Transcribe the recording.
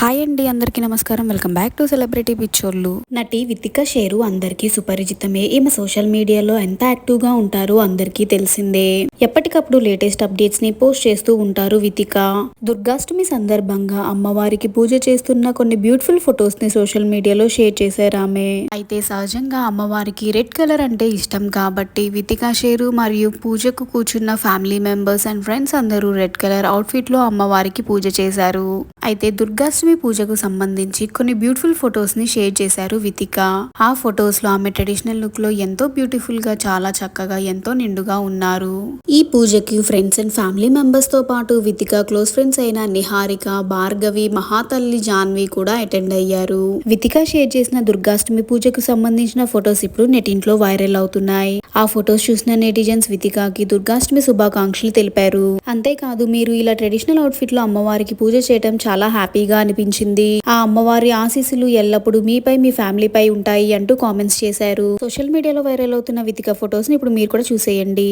Hi అండి అందరికీ నమస్కారం. వెల్కమ్ బ్యాక్ టు సెలబ్రిటీ పిక్చర్లు నటి వితిక షేరు అందరికీ సుపరిచితమే. ఈమె సోషల్ మీడియాలో ఎంత యాక్టివ్గా ఉంటారో అందరికీ తెలిసిందే. ఎప్పటికప్పుడు లేటెస్ట్ అప్డేట్స్ని పోస్ట్ చేస్తూ ఉంటారు వితిక. దుర్గాష్టమి సందర్భంగా అమ్మవారికి పూజ చేస్తున్న కొన్ని బ్యూటిఫుల్ ఫొటోస్ని సోషల్ మీడియాలో షేర్ చేశారు ఆమె. అయితే సహజంగా అమ్మవారికి రెడ్ కలర్ అంటే ఇష్టం కాబట్టి వితిక షేరు మరియు పూజకు కూర్చున్న ఫ్యామిలీ మెంబర్స్ అండ్ ఫ్రెండ్స్ అందరూ రెడ్ కలర్ అవుట్ఫిట్లో అమ్మవారికి పూజ చేశారు. అయితే దుర్గాష్టమి పూజకు సంబంధించి కొన్ని బ్యూటిఫుల్ ఫొటోస్ని షేర్ చేశారు వితిక. ఆ ఫొటోస్లో ఆమె ట్రెడిషనల్ లుక్లో ఎంతో బ్యూటిఫుల్గా చాలా చక్కగా ఎంతో నిండుగా ఉన్నారు. ఈ పూజకి ఫ్రెండ్స్ అండ్ ఫ్యామిలీ మెంబర్స్తో పాటు వితిక క్లోజ్ ఫ్రెండ్స్ అయిన నిహారిక భార్గవి మహాతల్లి జాన్వి కూడా అటెండ్ అయ్యారు. వితిక షేర్ చేసిన దుర్గాష్టమి పూజకు సంబంధించిన ఫొటోస్ ఇప్పుడు నెటింట్లో వైరల్ అవుతున్నాయి. ఆ ఫొటోస్ చూసిన నెటిజన్స్ వితికాకి దుర్గాష్టమి శుభాకాంక్షలు తెలిపారు. అంతేకాదు మీరు ఇలా ట్రెడిషనల్ అవుట్ఫిట్లో అమ్మవారికి పూజ చేయడం చాలా హ్యాపీగా అనిపించింది. ఆ అమ్మవారి ఆశీస్సులు ఎల్లప్పుడూ మీపై మీ ఫ్యామిలీపై ఉంటాయి అంటూ కామెంట్స్ చేశారు. సోషల్ మీడియాలో వైరల్ అవుతున్న వితిక ఫొటోస్ని ఇప్పుడు మీరు కూడా చూసేయండి.